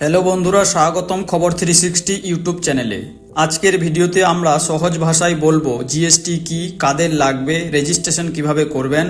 Hello বন্ধুরা, স্বাগতম খবর থ্রি সিক্সটি ইউটিউব চ্যানেলে। আজকের ভিডিওতে আমরা সহজ ভাষায় বলব জিএসটি কি, কাদের লাগবে রেজিস্ট্রেশন কীভাবে করবেন,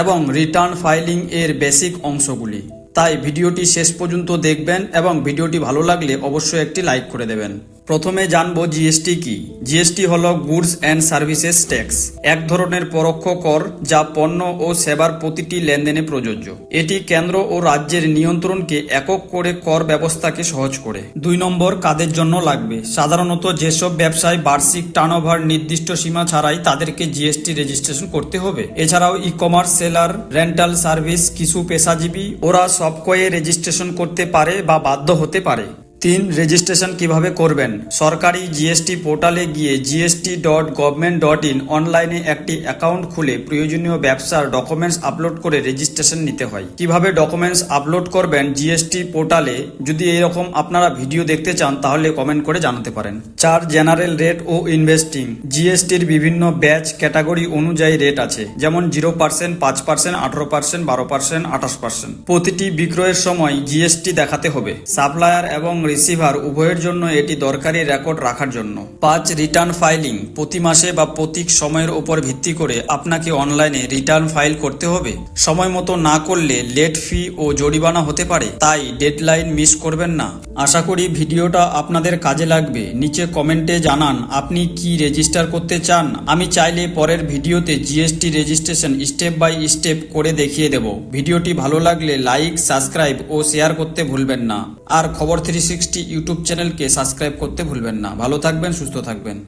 এবং রিটার্ন ফাইলিং এর বেসিক অংশগুলি। তাই ভিডিওটি শেষ পর্যন্ত দেখবেন এবং ভিডিওটি ভালো লাগলে অবশ্যই একটি লাইক করে দেবেন। প্রথমে জানব জিএসটি কি? জিএসটি হলো গুডস অ্যান্ড সার্ভিসেস ট্যাক্স। এক ধরনের পরোক্ষ কর যা পণ্য ও সেবার প্রতিটি লেনদেনে প্রযোজ্য। এটি কেন্দ্র ও রাজ্যের নিয়ন্ত্রণকে একক করে কর ব্যবস্থাকে সহজ করে। দুই নম্বর, কাদের জন্য লাগবে? সাধারণত যেসব ব্যবসায় বার্ষিক টার্নওভার নির্দিষ্ট সীমা ছাড়াই তাদেরকে জিএসটি রেজিস্ট্রেশন করতে হবে। এছাড়াও e commerce seller, rental service, কিছু পেশাজীবী, ওরা সবকয়ে রেজিস্ট্রেশন করতে পারে বা বাধ্য হতে পারে। তিন রেজিস্ট্রেশন কীভাবে করবেন? সরকারি জিএসটি পোর্টালে গিয়ে GST dot government dot in অনলাইনে একটি অ্যাকাউন্ট খুলে প্রয়োজনীয় ব্যবসার ডকুমেন্টস আপলোড করে রেজিস্ট্রেশন নিতে হয়। কীভাবে ডকুমেন্টস আপলোড করবেন জিএসটি পোর্টালে? যদি এরকম আপনারা ভিডিও দেখতে চান, তাহলে কমেন্ট করে জানাতে পারেন। চার, জেনারেল রেট ও ইনভেস্টিং। জিএসটির বিভিন্ন ব্যাচ ক্যাটাগরি অনুযায়ী রেট আছে, যেমন জিরো পার্সেন্ট, পাঁচ পার্সেন্ট, আঠারো পার্সেন্ট, বারো পার্সেন্ট, আঠাশ পার্সেন্ট। প্রতিটি বিক্রয়ের সময় জিএসটি দেখাতে হবে। সাপ্লায়ার এবং রিসিভার উভয়ের জন্য এটি দরকারি রেকর্ড রাখার জন্য। পাঁচ রিটার্ন ফাইলিং প্রতি মাসে বা প্রতীক সময়ের উপর ভিত্তি করে আপনাকে অনলাইনে রিটার্ন ফাইল করতে হবে। সময় মতো না করলে লেট ফি ও জরিমানা হতে পারে, তাই ডেডলাইন মিস করবেন না। আশা করি ভিডিওটা আপনাদের কাজে লাগবে। নিচে কমেন্টে জানান, আপনি কি রেজিস্টার করতে চান? আমি চাইলে পরের ভিডিওতে GST registration step by step করে দেখিয়ে দেব। ভিডিওটি ভালো লাগলে লাইক সাবস্ক্রাইব ও শেয়ার করতে ভুলবেন না। আর খবর থ্রি সিক্সটি ইউটিউব চ্যানেলকে সাবস্ক্রাইব করতে ভুলবেন না। ভালো থাকবেন সুস্থ থাকবেন।